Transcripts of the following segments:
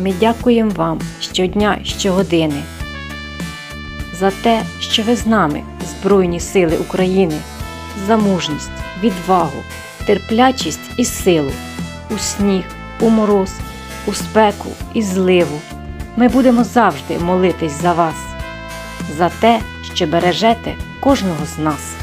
Ми дякуємо вам щодня, щогодини за те, що ви з нами, Збройні Сили України, за мужність, відвагу, терплячість і силу, у сніг, у мороз, у спеку і зливу. Ми будемо завжди молитись за вас, за те, що бережете кожного з нас.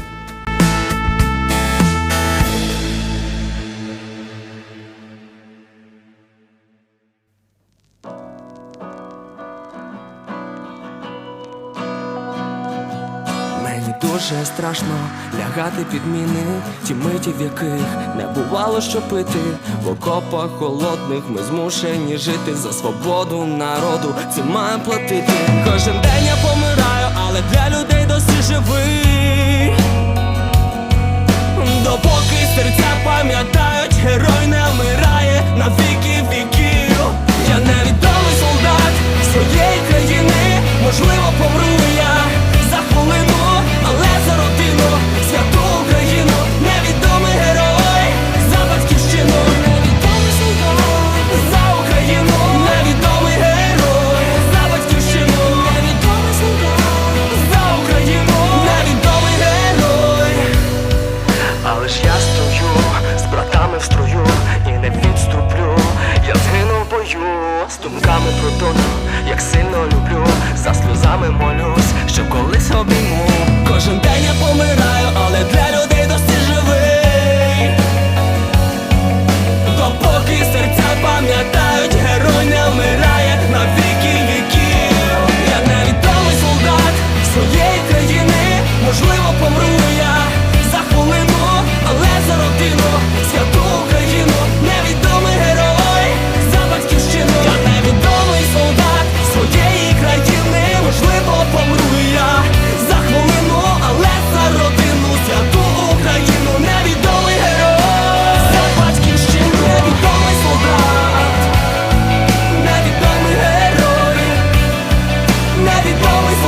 дуже страшно лягати під міни, ті миті, в яких не бувало, що пити. В окопах холодних ми змушені жити за свободу народу. Це маємо платити. Кожен день я помираю, але для людей досі живий. стою, з братами в строю і не відступлю, я згину в бою, з думками про долю, як сильно люблю, за сльозами молюсь, що колись обійму, кожен день я помираю. let it go.